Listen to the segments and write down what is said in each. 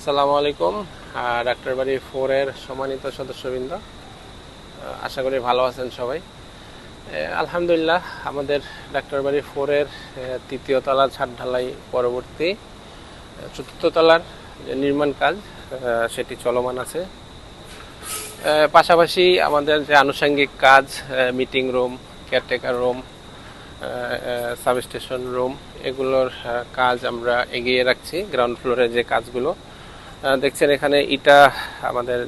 আসসালামু আলাইকুম। ডাক্তার বাড়ি ফোরের সম্মানিত সদস্যবৃন্দ। আশা করি ভালো আছেন সবাই। আলহামদুলিল্লাহ, আমাদের ডাক্তার বাড়ি ফোরের তৃতীয় তলা ছাদ ঢালাই পরবর্তী চতুর্থ তলার যে নির্মাণ কাজ সেটি চলমান আছে। পাশাপাশি আমাদের যে আনুষঙ্গিক কাজ meeting room caretaker room substation room এগুলোর কাজ আমরা এগিয়ে রাখছি। গ্রাউন্ড ফ্লোরে যে কাজগুলো দেখছেন এখানে ইটা আমাদের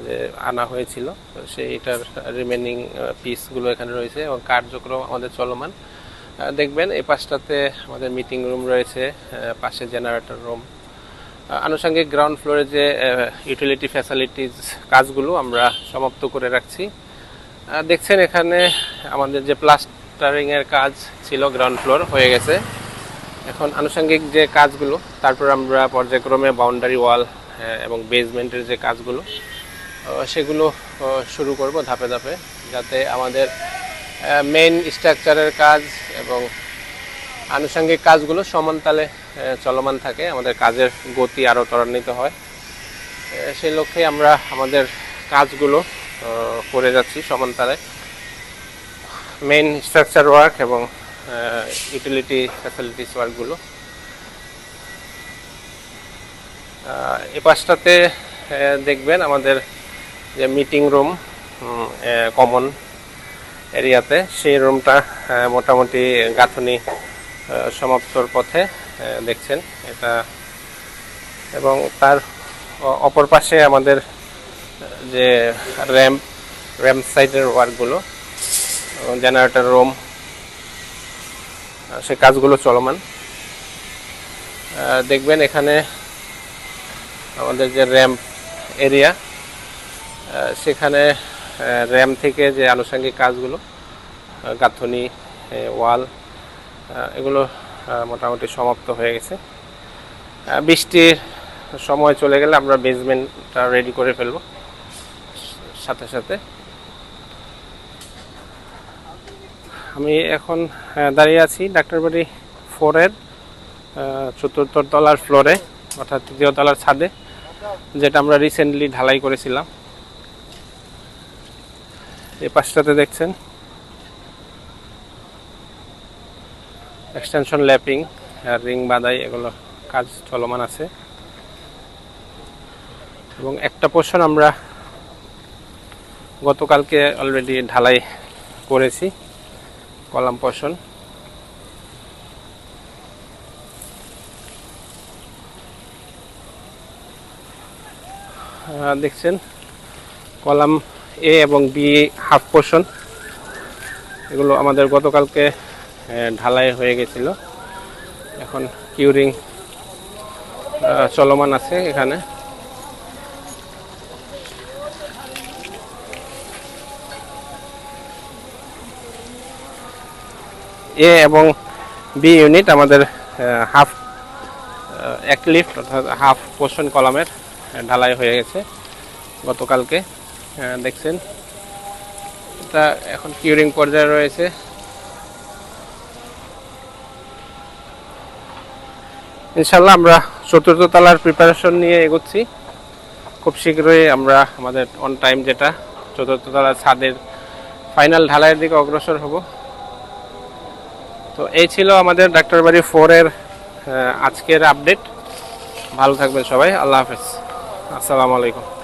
আনা হয়েছিল সেই ইটার রিমেনিং পিসগুলো এখানে রয়েছে এবং কার্যক্রম আমাদের চলমান। দেখবেন এই পাশটাতে আমাদের মিটিং রুম রয়েছে পাশে জেনারেটর রুম আনুষঙ্গিক গ্রাউন্ড ফ্লোরে যে ইউটিলিটি ফ্যাসিলিটিস কাজগুলো আমরা সমাপ্ত করে রাখছি। দেখছেন এখানে আমাদের যে প্লাস্টারিংয়ের কাজ ছিল গ্রাউন্ড ফ্লোর হয়ে গেছে। এখন আনুষঙ্গিক যে কাজগুলো, তারপর আমরা পর্যায়ক্রমে বাউন্ডারি ওয়াল এবং বেসমেন্টের যে কাজগুলো সেগুলো শুরু করব ধাপে ধাপে যাতে আমাদের মেইন স্ট্রাকচারের কাজ এবং আনুষঙ্গিক কাজগুলো সমানতালে চলমান থাকে, আমাদের কাজের গতি আরও ত্বরান্বিত হয়। সেই লক্ষ্যে আমরা আমাদের কাজগুলো করে যাচ্ছি সমানতালে। মেইন স্ট্রাকচার ওয়ার্ক এবং ইউটিলিটি ফ্যাসিলিটিস ওয়ার্কগুলো এ পাশটাতে দেখবেন আমাদের যে মিটিং রুম কমন এরিয়াতে, সেই রুমটা মোটামুটি গাঁথনি সমাপ্তর পথে দেখছেন এটা। এবং তার অপর পাশে আমাদের যে র্যাম্প র্যাম্প সাইডের ওয়ার্কগুলো জেনারেটর রুম সে কাজগুলো চলমান। দেখবেন এখানে আমাদের যে র্যাম্প এরিয়া সেখানে র্যাম থেকে যে আনুষঙ্গিক কাজগুলো গাঁথনি ওয়াল এগুলো মোটামুটি সমাপ্ত হয়ে গেছে। বৃষ্টির সময় চলে গেলে আমরা বেসমেন্টটা রেডি করে ফেলব সাথে সাথে। আমি এখন দাঁড়িয়ে আছি ডাক্তারবাড়ি ফোরের চতুর্থ তলার ফ্লোরে। অর্থাৎ তৃতীয় তলার ছাদে, যেটা আমরা রিসেন্টলি ঢালাই করেছিলাম। এই পাশটাতে দেখছেন। এক্সটেনশন ল্যাপিং আর রিং বাদাই, এগুলো কাজ চলমান আছে। এবং একটা পোর্শন আমরা গতকালকে অলরেডি ঢালাই করেছি, কলাম পোর্শন দেখছেন, কলাম এ এবং বি হাফ পোর্শন এগুলো আমাদের গতকালকে ঢালাই হয়ে গেছিল। এখন কিউরিং চলমান আছে এখানে। এ এবং বি ইউনিট আমাদের হাফ এক লিফট অর্থাৎ হাফ পোর্শন কলামের। ঢালাই হয়ে গেছে। গতকালকে আহ, দেখছেন। এটা এখন কিউরিং পর্যায়ে রয়েছে। ইনশাল্লাহ আমরা চতুর্থ তলার প্রিপারেশন নিয়ে এগোচ্ছি। খুব শীঘ্রই আমরা আমাদের অন টাইম যেটা চতুর্থ তলার ছাদের ফাইনাল ঢালাইয়ের দিকে অগ্রসর হব। তো এই ছিল আমাদের ডাক্তার বাড়ি ফোরের আজকের আপডেট ভালো থাকবেন সবাই। আল্লাহ হাফেজ। আসসালামু আলাইকুম।